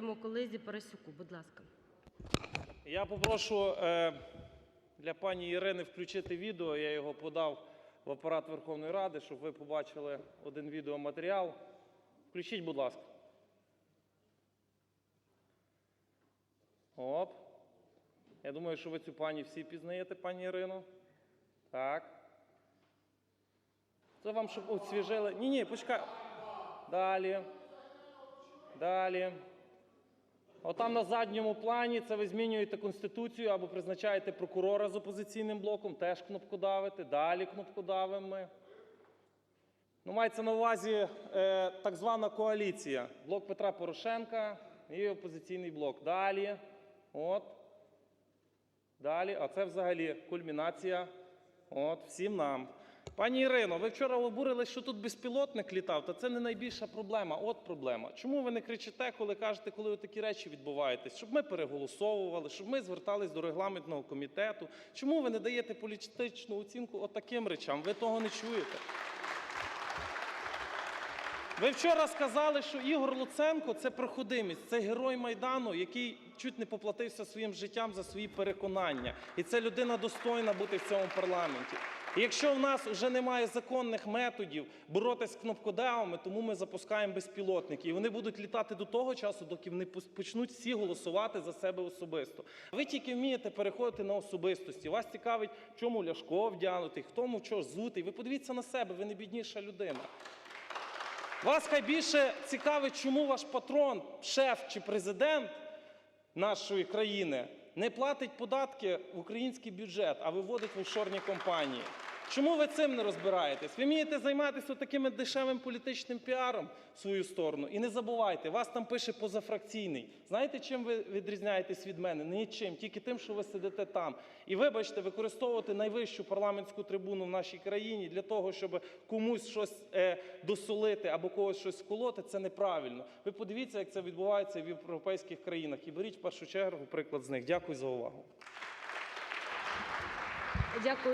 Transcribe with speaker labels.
Speaker 1: своєму колезі Парасюку. Будь ласка.
Speaker 2: Я попрошу е, для пані Ірини включити відео. Я його подав в апарат Верховної Ради, щоб ви побачили один відеоматеріал. Включіть, будь ласка. Оп. Я думаю, що ви цю пані всі пізнаєте, пані Ірино. Так. Це вам, щоб освіжили. Ні, ні, почекай. Далі. Далі. Отам на задньому плані це ви змінюєте конституцію або призначаєте прокурора з опозиційним блоком, теж кнопкодавите, далі кнопкодавимо ми. Ну, мається на увазі е, так звана коаліція. Блок Петра Порошенка і опозиційний блок. Далі. От. Далі. А це взагалі кульмінація. От, всім нам. Пані Ірино, ви вчора обурились, що тут безпілотник літав, та це не найбільша проблема. От проблема. Чому ви не кричите, коли кажете, коли такі речі відбуваються? Щоб ми переголосовували, щоб ми звертались до регламентного комітету. Чому ви не даєте політичну оцінку от речам? Ви того не чуєте. Ви вчора сказали, що Ігор Луценко це проходимець, це герой Майдану, який чуть не поплатився своїм життям за свої переконання. І це людина достойна бути в цьому парламенті. Якщо в нас вже немає законних методів боротися з кнопкодавами, тому ми запускаємо безпілотники. І вони будуть літати до того часу, доки вони почнуть всі голосувати за себе особисто. Ви тільки вмієте переходити на особистості. Вас цікавить, чому Ляшко вдягнутий, хто му що зутий. Ви подивіться на себе, ви не бідніша людина. Вас хай більше цікавить, чому ваш патрон, шеф чи президент нашої країни не платить податки в український бюджет, а виводить в офшорні компанії. Чому ви цим не розбираєтесь? Ви вмієте займатися таким дешевим політичним піаром в свою сторону. І не забувайте, вас там пише позафракційний. Знаєте, чим ви відрізняєтесь від мене? Нічим, тільки тим, що ви сидите там. І вибачте, використовувати найвищу парламентську трибуну в нашій країні для того, щоб комусь щось е, досолити або когось щось вколоти, це неправильно. Ви подивіться, як це відбувається в європейських країнах. І беріть в першу чергу приклад з них. Дякую за увагу.
Speaker 1: Дякую.